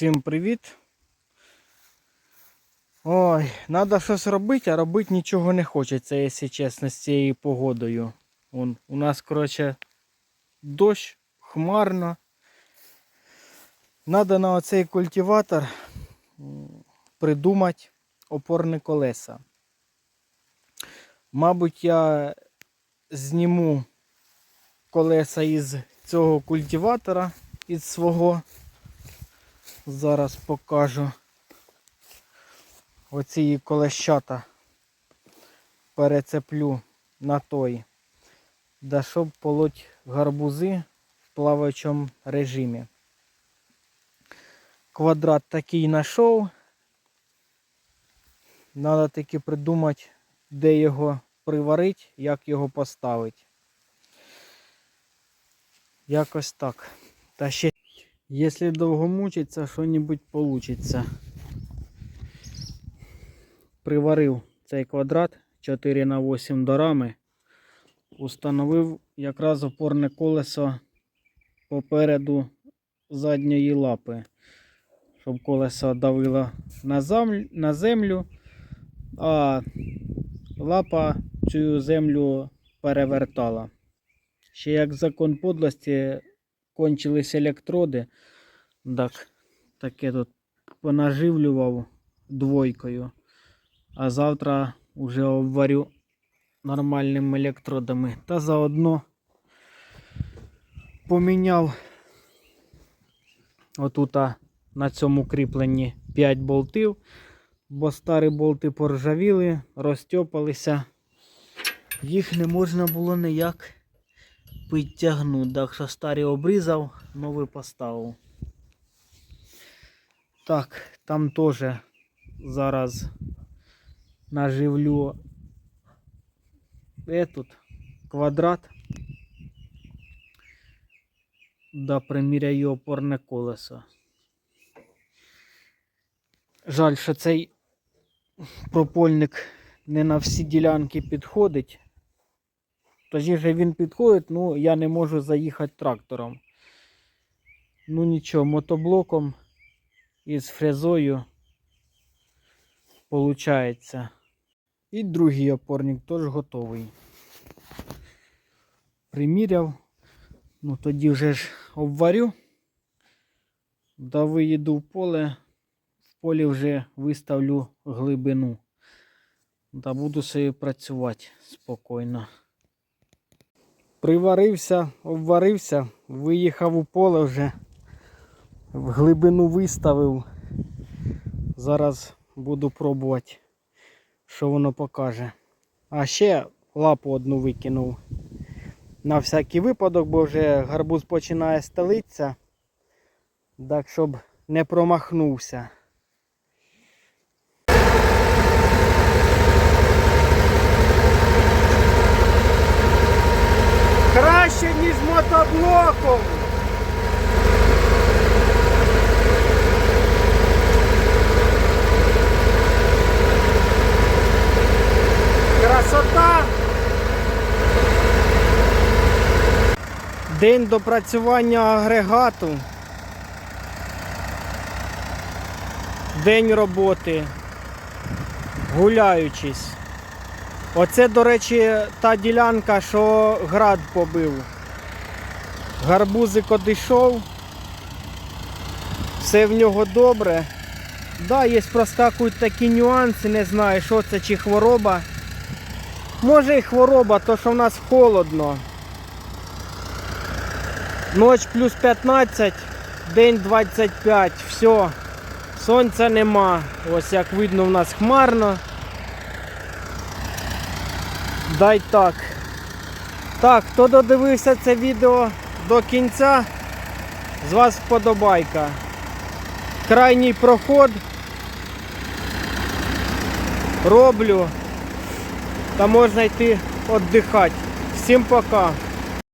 Всім привіт. Ой, треба щось робити, а робити нічого не хочеться, якщо чесно, з цією погодою. Вон, у нас, коротше, дощ, хмарно. Треба на оцей культиватор придумати опорні колеса. Мабуть, я зніму колеса із цього культиватора, із свого. Зараз покажу. Оці колещата перецеплю на той. Да щоб полоть гарбузи в плаваючому режимі. Квадрат такий знайшов. Треба таки придумати, де його приварити, як його поставити. Якось так. Та ще, якщо довго мучиться, що-небудь получиться. Приварив цей квадрат 4 на 8 до рами. Установив якраз опорне колесо попереду задньої лапи, щоб колесо давило на землю, а лапа цю землю перевертала. Ще як закон подлості кончились електроди, так, таке тут понаживлював двойкою. А завтра вже обварю нормальними електродами. Та заодно поміняв отут на цьому кріпленні 5 болтів, бо старі болти поржавіли, розтьопалися. Їх не можна було ніяк підтягнути. Так що старі обрізав, новий поставив. Так, там теж зараз наживлю этот квадрат. Да, приміряю опорне колесо. Жаль, що цей пропольник не на всі ділянки підходить. Тоді же він підходить, ну я не можу заїхати трактором. Ну нічого, мотоблоком із фрезою получається. І другий опорник теж готовий. Приміряв. Ну тоді вже ж обварю. Да виїду в поле. В полі вже виставлю глибину. Та буду собі працювати спокійно. Приварився, обварився, виїхав у поле вже. В глибину виставив. Зараз буду пробувати що воно покаже. А ще лапу одну викинув. На всякий випадок, бо вже гарбуз починає стелитися. Так, щоб не промахнувся. Мотоблоком. Красота! День допрацювання агрегату. День роботи. Гуляючись. Оце, до речі, та ділянка, що град побив. Гарбузик одійшов. Все в нього добре. Да, є проскакують такі нюанси, не знаю, що це чи хвороба. Може і хвороба, то що в нас холодно. Ноч плюс 15, день 25, все. Сонця нема. Ось як видно в нас хмарно. Дай так. Так, хто додивився це відео до кінця, з вас вподобайка. Крайній проход роблю та можна йти віддихати. Всім пока!